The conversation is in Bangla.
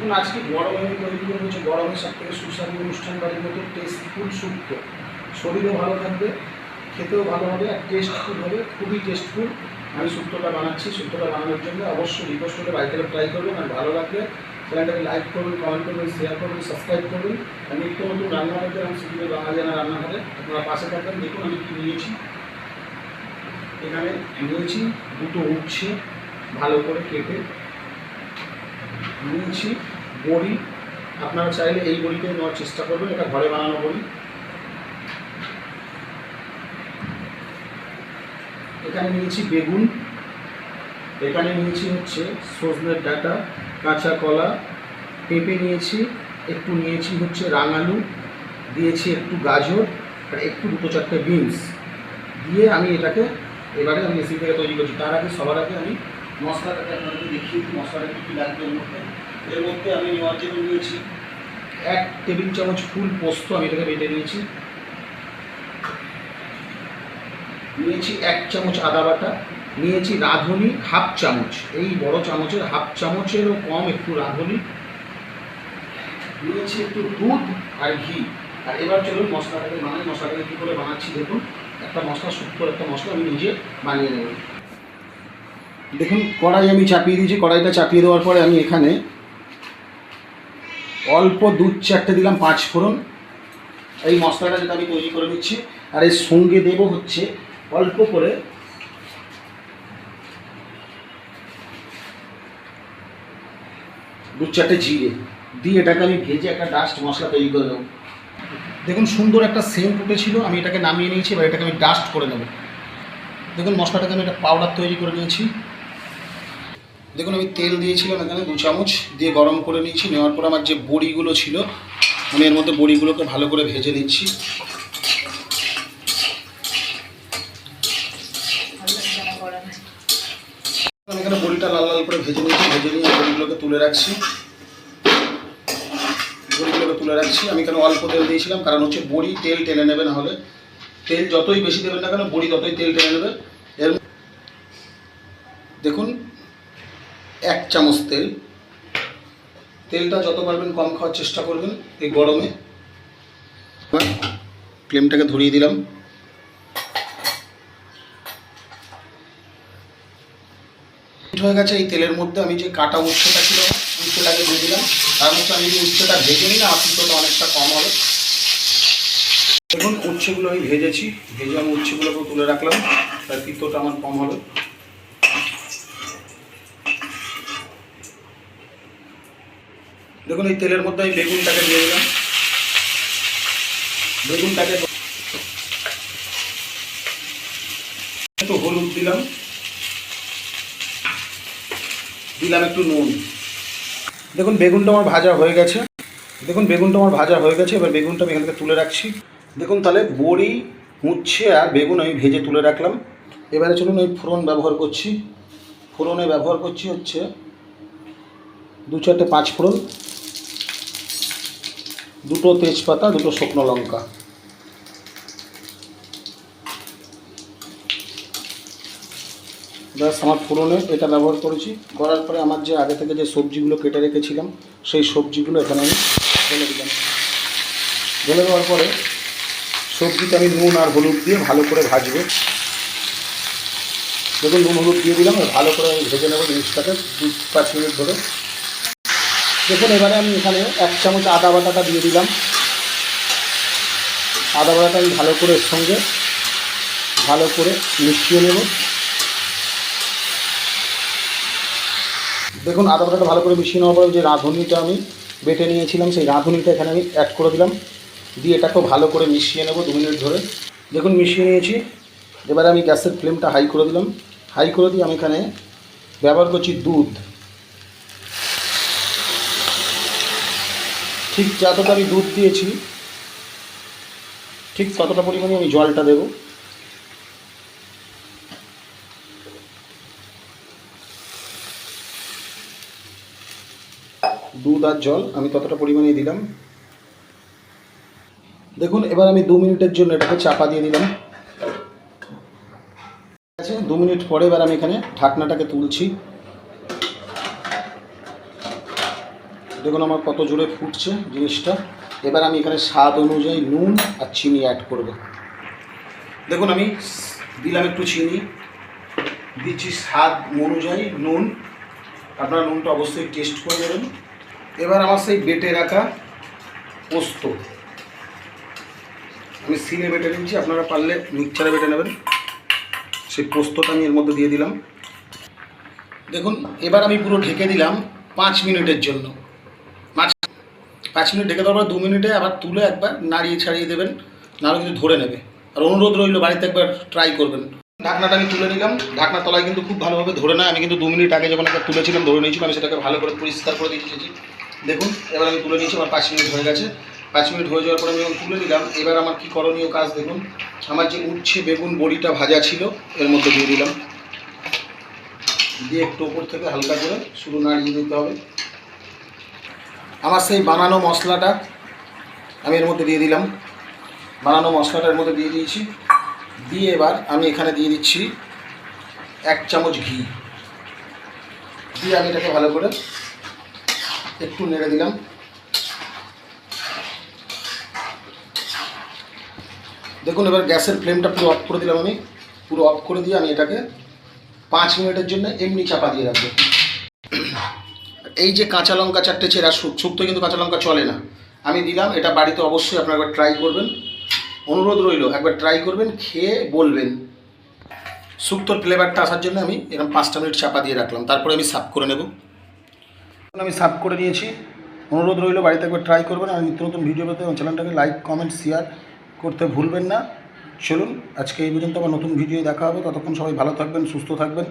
দেখুন, আজকে গরমে আমি তৈরি হচ্ছে গরমের সব থেকে সুস্বাদু অনুষ্ঠান বাড়ির মতো টেস্টফুল শুক্তো শরীরও ভালো থাকবে, খেতেও ভালো হবে আর টেস্টফুল হবে, খুবই টেস্টফুল আমি শুক্তোটা বানাচ্ছি শুক্তোটা বানানোর জন্য অবশ্যই রিকোয়েস্ট করে বাড়িতে ট্রাই করবেন আর ভালো লাগবে চ্যানেলটাকে লাইক করুন কমেন্ট করবেন শেয়ার করবেন সাবস্ক্রাইব করুন। আর নিত্য নতুন রান্না করতে আমি শিখবে বাঙালিয়ানা রান্নাঘরে, আপনারা পাশে থাকবেন। দেখুন, আমি কী নিয়েছি। এখানে নিয়েছি দুটো উচ্ছে ভালো করে কেটে নিয়েছি বড়ি। আপনারা চাইলে এই বড়িতে নেওয়ার চেষ্টা করবেন, এটা ঘরে বানানো বড়ি। এখানে নিয়েছি বেগুন, এখানে নিয়েছি হচ্ছে সজনের ডাটা, কাঁচা কলা, পেঁপে নিয়েছি, একটু নিয়েছি হচ্ছে রাঙালু, দিয়েছি একটু গাজর, আর একটু দুটো চারটে বিনস। দিয়ে আমি এটাকে এবারে আমি রেসিপিটাকে তৈরি করছি। তার আগে সবার আগে আমি মশলাটাকে আপনাদেরকে দেখিয়ে দিই মশলাটা কী কী লাগবে এর মধ্যে এর মধ্যে আমি নেওয়ার জন্য নিয়েছি এক টেবিল চামচ ফুল পোস্ত আমি এটাকে বেটে নিয়েছি। নিয়েছি এক চামচ আদা বাটা নিয়েছি রাঁধুনি হাফ চামচ। এই বড় চামচের হাফ চামচেরও কম একটু রাঁধুনি। নিয়েছি একটু দুধ আর ঘি। আর এবার চলুন মশলাটাকে বানাই। মশলাটাকে কী করে বানাচ্ছি দেখুন। একটা মশলা শুক্তোর একটা মশলা আমি নিজে বানিয়ে নেব। দেখুন, কড়াই আমি চাপিয়ে দিয়েছি, কড়াইটা চাপিয়ে দেওয়ার পরে আমি এখানে অল্প দুধ চারটে দিলাম, পাঁচ ফোড়ন। এই মশলাটা যেটা আমি তৈরি করে নিচ্ছি, আর এর সঙ্গে দেবো হচ্ছে অল্প করে দু চারটে জিরে। দিয়ে এটাকে আমি ভেজে একটা ডাস্ট মশলা তৈরি করে দেবো দেখুন, সুন্দর একটা সেন্ট উঠেছিল, আমি এটাকে নামিয়ে নিয়েছি, এবার এটাকে আমি ডাস্ট করে নেব। দেখুন, মশলাটাকে আমি একটা পাউডার তৈরি করে নিয়েছি। দেখুন, আমি তেল দিয়েছিলাম এখানে, দু চামচ দিয়ে গরম করে নিয়েছি। নেওয়ার পর আমার যে বড়িগুলো ছিল, আমি এর মধ্যে বড়িগুলোকে ভালো করে ভেজে নিচ্ছি। আমি এখানে বড়িটা লাল লাল করে ভেজে নিয়েছি, ভেজে নিয়ে বড়িগুলোকে তুলে রাখছি। বড়িগুলোকে তুলে রাখছি। আমি কেন অল্প তেল দিয়েছিলাম, কারণ হচ্ছে বড়ি তেল টেনে নেবে না হলে। তেল যতই বেশি দেবেন না কেন, বড়ি ততই তেল টেনে নেবে। এর দেখুন এক চামচ তেল। তেলটা যত পারবেন কম খাওয়ার চেষ্টা করবেন এই গরমে। ফ্লেমটাকে ধরিয়ে দিলাম। হয়ে গেছে, এই তেলের মধ্যে আমি যে কাটা উচ্ছেটা ছিল, উচ্ছেটাকে দিয়ে দিলাম। তার মধ্যে আমি যদি উচ্ছেটা ভেজে নিই না আপিতটা অনেকটা কম হবে। দেখুন, উচ্ছেগুলো আমি ভেজেছি। ভেজে আমি উচ্ছেগুলোকে তুলে রাখলাম। তার পিত্তটা আমার কম হবে। দেখুন, এই তেলের মধ্যে আমি বেগুনটাকে দিয়ে দিলাম। বেগুনটাকে একটু হলুদ দিলাম। দিলাম একটু নুন। দেখুন, বেগুনটা আমার ভাজা হয়ে গেছে। দেখুন, বেগুনটা আমার ভাজা হয়ে গেছে। এবার বেগুনটা আমি এখান থেকে তুলে রাখছি। দেখুন, তাহলে বড়ি উচ্ছে আর বেগুন আমি ভেজে তুলে রাখলাম। এবারে চলুন ওই ফোড়ন ব্যবহার করছি। ফোড়নে ব্যবহার করছি হচ্ছে দু চারটে পাঁচ ফোড়ন। দুটো তেজপাতা, দুটো শুকনো লঙ্কা। ব্যাস, আমার ফোড়নে এটা ব্যবহার করেছি। করার পরে আমার যে আগে থেকে যে সবজিগুলো কেটে রেখেছিলাম, সেই সবজিগুলো এখানে আমি ঢেলে দিলাম। ঢেলে দেওয়ার পরে সবজিতে আমি নুন আর হলুদ দিয়ে ভালো করে ভাজবো। দেখুন, নুন হলুদ দিয়ে দিলাম ভালো করে আমি ভেজে নেব জিনিসটাকে দু পাঁচ মিনিট ধরে। দেখুন, এবারে আমি এখানে এক চামচ আদা বাটাটা দিয়ে দিলাম। আদা বাটাটা আমি ভালো করে এর সঙ্গে ভালো করে মিশিয়ে নেব। দেখুন, আদা বাটাটা ভালো করে মিশিয়ে নেওয়ার পরে যে রাঁধুনিটা আমি বেটে নিয়েছিলাম, সেই রাঁধুনিটা এখানে আমি অ্যাড করে দিলাম। দিয়ে এটাকেও ভালো করে মিশিয়ে নেব দু মিনিট ধরে। দেখুন, মিশিয়ে নিয়েছি। এবারে আমি গ্যাসের ফ্লেমটা হাই করে দিলাম। হাই করে দিয়ে আমি এখানে ব্যবহার করছি দুধ। ঠিক যতটা আমি দুধ দিয়েছি, ঠিক ততটা পরিমাণে আমি জলটা দেব। দুধ আর জল আমি ততটা পরিমাণে দিলাম। দেখুন, এবার আমি দু মিনিটের জন্য এটাকে চাপা দিয়ে দিলাম। ঠিক আছে, দু মিনিট পরে এবার আমি এখানে ঢাকনাটাকে তুলছি। দেখুন আমার কত জোরে ফুটছে জিনিসটা। এবার আমি এখানে স্বাদ অনুযায়ী নুন আর চিনি অ্যাড করব। দেখুন আমি দিলাম একটু চিনি। দিচ্ছি স্বাদ অনুযায়ী নুন। আপনারা নুনটা অবশ্যই টেস্ট করে দেবেন এবার আমার সেই বেটে রাখা পোস্ত। আমি সিলে বেটে নিচ্ছি, আপনারা পারলে মিক্সচারে বেটে নেবেন। সেই পোস্তটা আমি এর মধ্যে দিয়ে দিলাম। দেখুন, এবার আমি পুরো ঢেকে দিলাম পাঁচ মিনিটের জন্য। পাঁচ মিনিট ঢেকে দেওয়ার পর দু মিনিটে আবার তুলে একবার নাড়িয়ে ছাড়িয়ে দেবেন, নাহলে কিন্তু ধরে নেবে। আর অনুরোধ রইল বাড়িতে একবার ট্রাই করবেন। ঢাকনাটা আমি তুলে নিলাম। ঢাকনার তলায় কিন্তু খুব ভালোভাবে ধরে নেয়। আমি কিন্তু দু মিনিট আগে যখন একটা তুলেছিলাম, ধরে নিয়েছিলাম, আমি সেটাকে ভালো করে পরিষ্কার করে দিয়েছি। দেখুন, এবার আমি তুলে নিয়েছি, আমার পাঁচ মিনিট হয়ে গেছে। পাঁচ মিনিট হয়ে যাওয়ার পরে আমি যখন তুলে নিলাম, এবার আমার কি করণীয় কাজ দেখুন, আমার যে উচ্ছে বেগুন বড়িটা ভাজা ছিল, এর মধ্যে দিয়ে দিলাম। দিয়ে একটু ওপর থেকে হালকা করে শুধু নাড়িয়ে দিতে হবে। আমার সেই বানানো মশলাটা আমি এর মধ্যে দিয়ে দিলাম। বানানো মশলাটা এর মধ্যে দিয়ে দিয়েছি। দিয়ে এবার আমি এখানে দিয়ে দিচ্ছি এক চামচ ঘি। দিয়ে আমি এটাকে ভালো করে একটু নেড়ে দিলাম। দেখুন, এবার গ্যাসের ফ্লেমটা পুরো অফ করে দিলাম আমি। পুরো অফ করে দিয়ে আমি এটাকে পাঁচ মিনিটের জন্য এমনি চাপা দিয়ে রাখব। এই যে কাঁচা লঙ্কা চারটে চেরা শুক শুক্তো কিন্তু কাঁচা লঙ্কা চলে না। আমি দিলাম, এটা বাড়িতে অবশ্যই আপনারা একবার ট্রাই করবেন। অনুরোধ রইল, একবার ট্রাই করবেন, খেয়ে বলবেন। শুক্তোর ফ্লেভারটা আসার জন্য আমি এরকম পাঁচটা মিনিট চাপা দিয়ে রাখলাম, তারপরে আমি সাফ করে নেব। আমি সাফ করে নিয়েছি। অনুরোধ রইল, বাড়িতে একবার ট্রাই করবেন। আর নিত্য নতুন ভিডিও পেতে চ্যানেলটাকে লাইক কমেন্ট শেয়ার করতে ভুলবেন না। চলুন, আজকে এই পর্যন্ত আবার নতুন ভিডিও দেখা হবে। ততক্ষণ সবাই ভালো থাকবেন, সুস্থ থাকবেন।